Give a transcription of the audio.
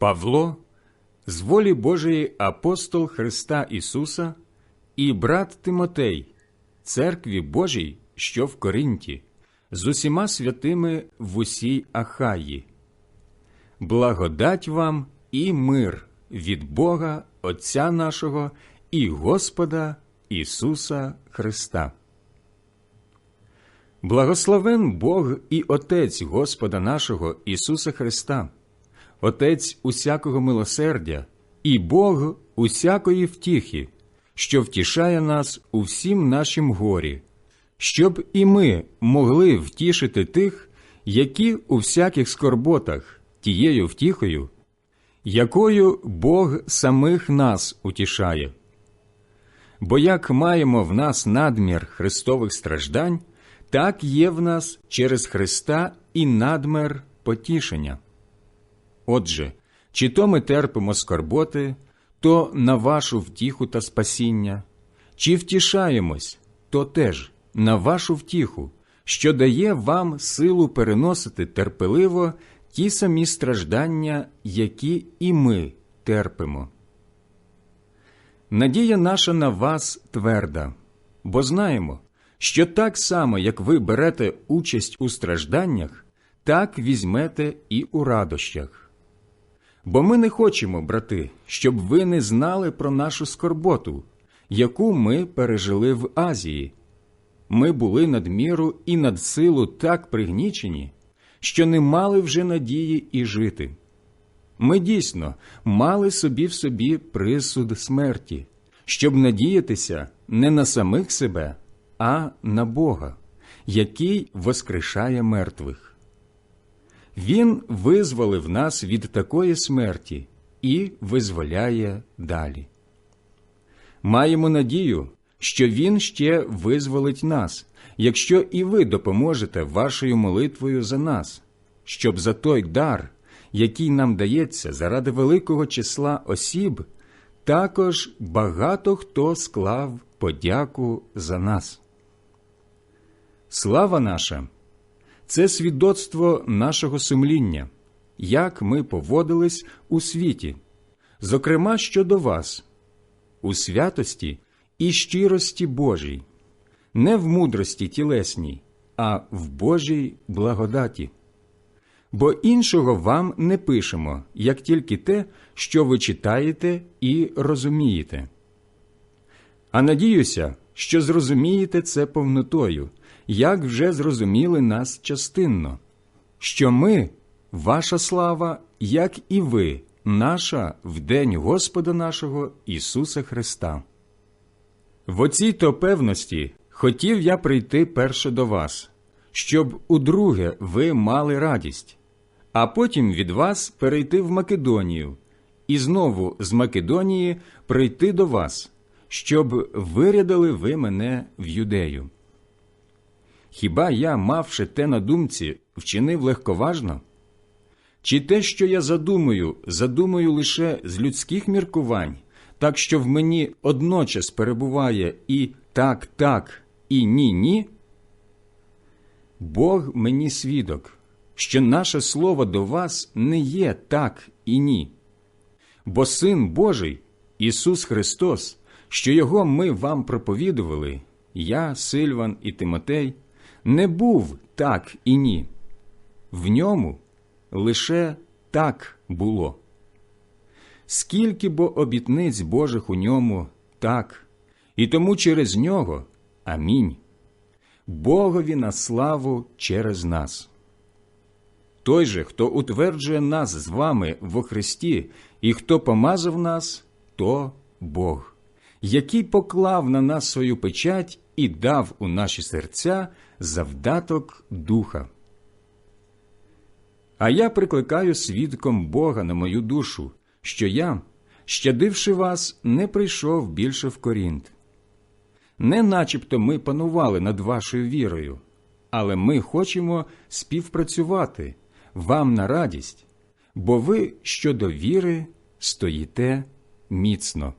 Павло, з волі Божої апостол Христа Ісуса і брат Тимотей, церкві Божій, що в Коринті, з усіма святими в усій Ахаї. Благодать вам і мир від Бога Отця нашого і Господа Ісуса Христа. Благословен Бог і Отець Господа нашого Ісуса Христа, Отець усякого милосердя і Бог усякої втіхи, що втішає нас у всім нашім горі, щоб і ми могли втішити тих, які у всяких скорботах тією втіхою, якою Бог самих нас утішає. Бо як маємо в нас надмір Христових страждань, так є в нас через Христа і надмір потішення. Отже, чи то ми терпимо скорботи, то на вашу втіху та спасіння, чи втішаємось, то теж на вашу втіху, що дає вам силу переносити терпеливо ті самі страждання, які і ми терпимо. Надія наша на вас тверда, бо знаємо, що так само, як ви берете участь у стражданнях, так візьмете і у радощах. Бо ми не хочемо, брати, щоб ви не знали про нашу скорботу, яку ми пережили в Азії. Ми були надміру і над силу так пригнічені, що не мали вже надії і жити. Ми дійсно мали собі в собі присуд смерті, щоб надіятися не на самих себе, а на Бога, який воскрешає мертвих. Він визволив нас від такої смерті і визволяє далі. Маємо надію, що Він ще визволить нас, якщо і ви допоможете вашою молитвою за нас, щоб за той дар, який нам дається заради великого числа осіб, також багато хто склав подяку за нас. Слава наша це свідоцтво нашого сумління, як ми поводились у світі, зокрема щодо вас, у святості і щирості Божій, не в мудрості тілесній, а в Божій благодаті. Бо іншого вам не пишемо, як тільки те, що ви читаєте і розумієте. А надіюся, що зрозумієте це повнотою, як вже зрозуміли нас частинно, що ми, ваша слава, як і ви, наша в день Господа нашого Ісуса Христа. В оцій то певності хотів я прийти перше до вас, щоб удруге ви мали радість, а потім від вас перейти в Македонію, і знову з Македонії прийти до вас, щоб вирядили ви мене в юдею. Хіба я, мавши те на думці, вчинив легковажно? Чи те, що я задумаю, задумаю лише з людських міркувань, так що в мені одночас перебуває і так, так, і ні, ні? Бог мені свідок, що наше слово до вас не є так і ні. Бо Син Божий, Ісус Христос, що Його ми вам проповідували, я, Сильван і Тимотей, не був так і ні. В ньому лише так було. Скільки бо обітниць Божих у ньому так, і тому через нього амінь. Богові на славу через нас. Той же, хто утверджує нас з вами во Христі, і хто помазав нас, то Бог, який поклав на нас свою печать і дав у наші серця завдаток духа. А я прикликаю свідком Бога на мою душу, що я, щадивши вас, не прийшов більше в Корінт. Не начебто ми панували над вашою вірою, але ми хочемо співпрацювати вам на радість, бо ви щодо віри стоїте міцно.